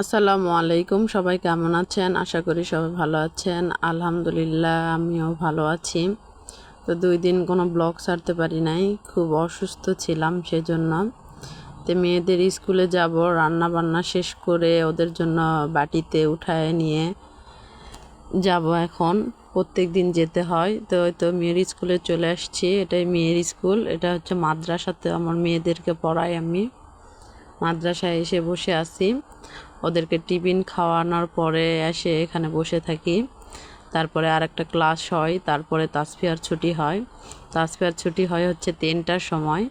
আসসালামু আলাইকুম, সবাই কেমন আছেন? আশা করি সবাই ভালো আছেন। আলহামদুলিল্লাহ, আমিও ভালো আছি। তো দুই দিন কোনো ব্লগ ছাড়তে পারি নাই, খুব অসুস্থ ছিলাম সেজন্য। তো মেয়েদের স্কুলে যাব রান্না বান্না শেষ করে ওদের জন্য বাটিতে উঠায় নিয়ে যাব এখন। প্রত্যেক দিন যেতে হয়। তো তো মেয়ের স্কুলে চলে আসছি, এটাই মেয়ের স্কুল। এটা হচ্ছে মাদ্রাসাতে আমার মেয়েদেরকে পড়াই আমি। মাদ্রাসায় এসে বসে আছি। ওদেরকে টিফিন খাওয়ানোর পরে এসে এখানে বসে থাকি। তারপরে আর একটা ক্লাস হয়, তারপরে তাসফিয়ার ছুটি হয়। তাসফিয়ার ছুটি হয় হচ্ছে তিনটার সময়।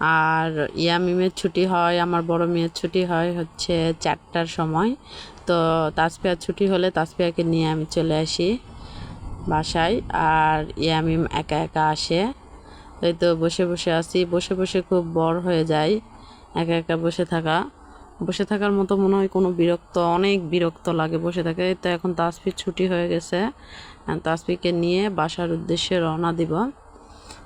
আর ইয়ামিমের ছুটি হয়, আমার বড় মেয়ের ছুটি হয় হচ্ছে চারটার সময়। তো তাসফিয়ার ছুটি হলে তাসফিয়াকে নিয়ে আমি চলে আসি বাসায় আর ইয়ামিম একা একা আসে। এই তো বসে বসে আসি। বসে বসে খুব বড় হয়ে যায় একা একা বসে থাকা। বসে থাকার মতো মনে হয় কোনো বিরক্ত, অনেক বিরক্ত লাগে বসে থাকে। তো এখন তাসফির ছুটি হয়ে গেছে। তাসফিকে নিয়ে বাসার উদ্দেশ্যে রওনা দিব।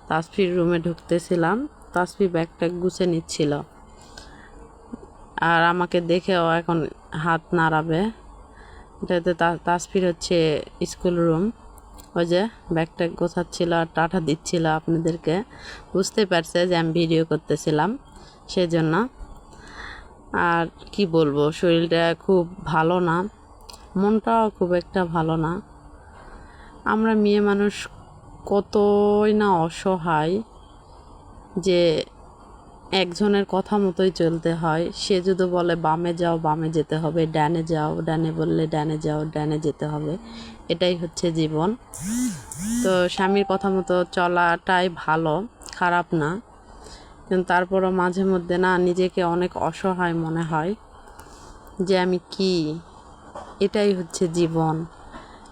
তাসফির রুমে ঢুকতেছিলাম। তাসফি ব্যাগটা গুছে নিচ্ছিল। আর আমাকে দেখেও এখন হাত নাড়াবে। এটাতে তাসফির হচ্ছে স্কুল রুম। ওই যে ব্যাগটা গোছাচ্ছিল আর টাটা দিচ্ছিল আপনাদেরকে। বুঝতে পারছে যে আমি ভিডিও করতেছিলাম। সেজন্য আর কি বলব, শরীরটা খুব ভালো না, মনটাও খুব একটা ভালো না। আমরা মেয়ে মানুষ কতই না অসহায় যে একজনের কথা মতোই চলতে হয়। সে যদি বলে, বামে যাও, বামে যেতে হবে, ডানে যাও, ডানে বললে ডানে যাও, ডানে যেতে হবে, এটাই হচ্ছে জীবন। তো স্বামীর কথা মতো চলাটাই ভালো, খারাপ না। তারপরও মাঝে মধ্যে না নিজেকে অনেক অসহায় মনে হয় যে আমি কি? এটাই হচ্ছে জীবন।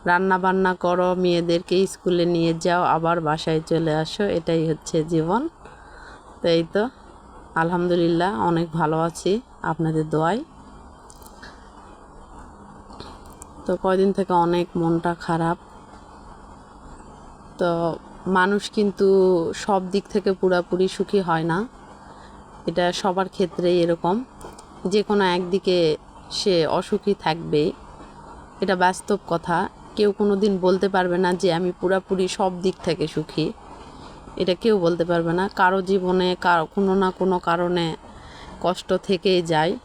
রান্না বান্না করো, মেয়েদেরকে স্কুলে নিয়ে যাও, আবার বাসায় চলে আসো, এটাই হচ্ছে জীবন। তো এই তো? আলহামদুলিল্লাহ, অনেক ভালো আছি। আপনাদের দোয়ায়। তো কয়দিন থেকে অনেক মনটা খারাপ। তো মানুষ কিন্তু সব দিক থেকে পুরাপুরি সুখী হয় না। এটা সবার ক্ষেত্রেই এরকম। যে কোনো একদিকে সে অসুখী থাকবে, এটা বাস্তব কথা। কেউ কোনো দিন বলতে পারবে না যে আমি পুরাপুরি সব দিক থেকে সুখী। এটা কেউ বলতে পারবে না। কারও জীবনে কারও, কোনো না কোনো কারণে কষ্ট থেকেই যায়।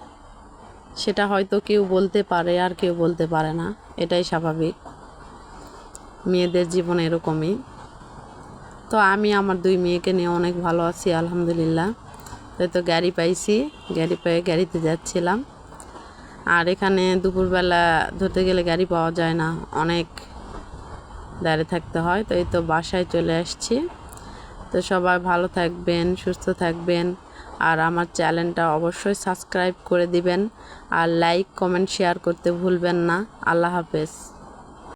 সেটা হয়তো কেউ বলতে পারে আর কেউ বলতে পারে না। এটাই স্বাভাবিক। মেয়েদের জীবন এরকমই। তো আমি আমার দুই মেয়েকে নিয়ে অনেক ভালো আছি, আলহামদুলিল্লাহ। তো গাড়ি পাইছি, গাড়ি পেয়ে গাড়িতে যাচ্ছিলাম। আর এখানে দুপুরবেলা ধরতে গেলে গাড়ি পাওয়া যায় না, অনেক দাঁড়িয়ে থাকতে হয়। তো এই তো বাসায় চলে আসছি। তো সবাই ভালো থাকবেন, সুস্থ থাকবেন। আর আমার চ্যানেলটা অবশ্যই সাবস্ক্রাইব করে দিবেন। আর লাইক, কমেন্ট, শেয়ার করতে ভুলবেন না। আল্লাহ হাফেজ।